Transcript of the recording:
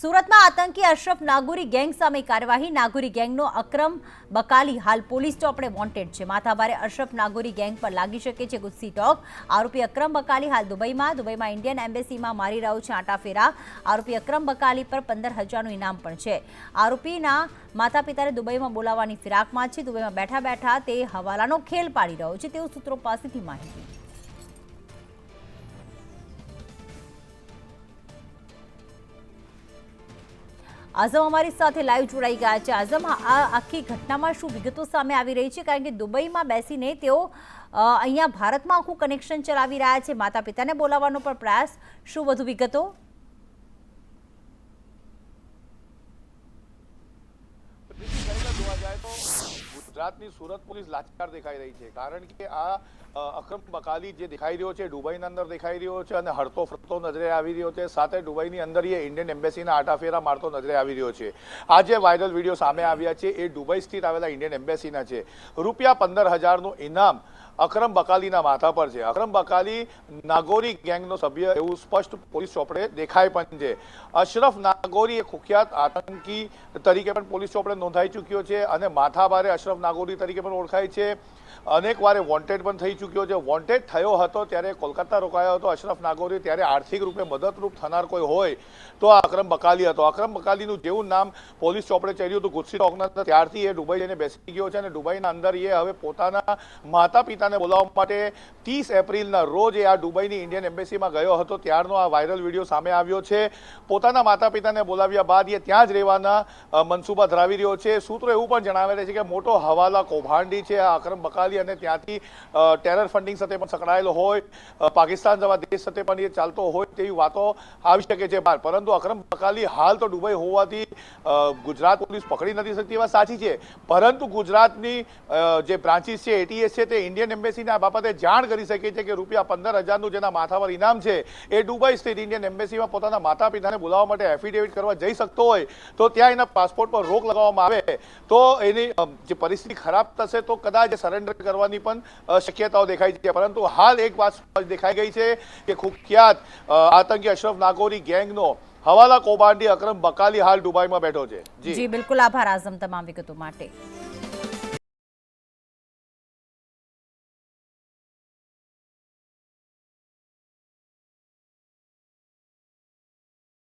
સુરતમાં આતંકી અશરફ નાગુરી ગેંગ સામે કાર્યવાહી. નાગુરી ગેંગનો અક્રમ બકાલી. હાલ પોલીસ ચોપડે વોન્ટેડ છે. માથાભારે અશરફ નાગુરી ગેંગ પર લાગી શકે છે ગુસ્સી ટોક. આરોપી અક્રમ બકાલી હાલ દુબઈમાં. દુબઈમાં ઇન્ડિયન એમ્બેસીમાં મારી રહ્યો છે આંટાફેરા. આરોપી અક્રમ બકાલી પર પંદર હજારનું ઇનામ પણ છે. આરોપીના માતા પિતાને દુબઈમાં બોલાવવાની ફિરાકમાં છે. દુબઈમાં બેઠા બેઠા તે હવાલાનો ખેલ પાડી રહ્યો છે. તેવું સૂત્રો પાસેથી માહિતી. આઝમ અમારી સાથે લાઈવ જોડાઈ ગયા છે. આઝમ, આ આખી ઘટનામાં શું વિગતો સામે આવી રહી છે? કારણ કે દુબઈમાં બેસીને તેઓ અહીંયા ભારતમાં આખું કનેક્શન ચલાવી રહ્યા છે. માતા પિતાને બોલાવવાનો પણ પ્રયાસ. શું વધુ વિગતો ખરેખર જોવા જાય તો ગુજરાતની સુરત પોલીસ લાચાર દેખાઈ રહી છે. કારણ કે આ અક્રમ બકાલી જે દેખાઈ રહ્યો છે, દુબઈના અંદર દેખાઈ રહ્યો છે અને હડતો ફરતો નજરે આવી રહ્યો છે. સાથે દુબઈની અંદર એ ઇન્ડિયન એમ્બેસીના આટાફેરા મારતો નજરે આવી રહ્યો છે. આ જે વાયરલ વીડિયો સામે આવ્યા છે, એ દુબઈ સ્થિત આવેલા ઇન્ડિયન એમ્બેસીના છે. રૂપિયા પંદર હજારનું ઇનામ અક્રમ બકાલીના માથા પર છે. અકરમ બકાલી નાગોરી ગેંગનો સભ્ય એવું સ્પષ્ટ પોલીસ ચોપડે દેખાય પણ છે. અશરફ નાગોરી એ કુખ્યાત આતંકી તરીકે પણ પોલીસ ચોપડે નોંધાઈ ચૂક્યો છે અને માથાભારે અશરફ નાગોરી તરીકે પણ ઓળખાય છે. અનેક વારે વોન્ટેડ પણ થઈ ચૂક્યો છે. વોન્ટેડ થયો હતો ત્યારે કોલકાતા રોકાયો હતો અશરફ નાગોરી. ત્યારે આર્થિક રૂપે મદદરૂપ થનાર કોઈ હોય તો આ અક્રમ બકાલી હતો. અક્રમ બકાલીનું જેવું નામ પોલીસ ચોપડે ચડ્યું હતું ગુસ્સી ટોકના ત્યારથી એ દુબઈ જઈને બેસી ગયો છે અને દુબઈના અંદર એ હવે પોતાના માતા પિતાને બોલાવવા માટે ત્રીસ એપ્રિલના રોજ એ આ દુબઈની ઇન્ડિયન એમ્બેસીમાં ગયો હતો. ત્યારનો આ વાયરલ વીડિયો સામે આવ્યો છે. પોતાના માતા પિતાને બોલાવ્યા બાદ એ ત્યાં જ રહેવાના મનસૂબા ધરાવી રહ્યો છે. સૂત્રો એવું પણ જણાવે છે કે મોટો હવાલા કૌભાંડી છે, આ અક્રમ બકાલી અને ત્યાંથી ટેરર ફંડિંગ સાથે પણ સંકળાયેલો હોય પાકિસ્તાન જેવા દેશ સાથે પણ એ ચાલતો હોય તેવી વાતો આવી શકે છે બહાર. પરંતુ અક્રમ બકાલી હાલ તો દુબઈ હોવાથી ગુજરાત પોલીસ પકડી નથી શકતી એ વાત સાચી છે. પરંતુ ગુજરાતની જે બ્રાન્ચીસ છે, એટીએસ છે, તે ઇન્ડિયન એમ્બેસીને આ બાબતે જાણ કરી શકે છે કે રૂપિયા પંદર હજારનું જેના માથા પર ઇનામ છે, એ દુબઈ સ્થિત ઇન્ડિયન એમ્બેસીમાં પોતાના માતા પિતાને બોલાવવા માટે એફિડેવિટ કરવા જઈ શકતો હોય, તો ત્યાં એના પાસપોર્ટ પર રોક લગાવવામાં આવે. તો એની જે પરિસ્થિતિ ખરાબ થશે તો કદાચ સરેન્ડર કરવાની પણ શક્યતાઓ દેખાય છે. પરંતુ હાલ એક વાત દેખાઈ ગઈ છે કે કુખ્યાત આતંકી અશરફ નાગોરી ગેંગનો હવાલા કૌભાંડી અક્રમ બકાલી હાલ દુબઈમાં બેઠો છે. જી, બિલકુલ આભાર આઝમ તમામ વિગતો માટે.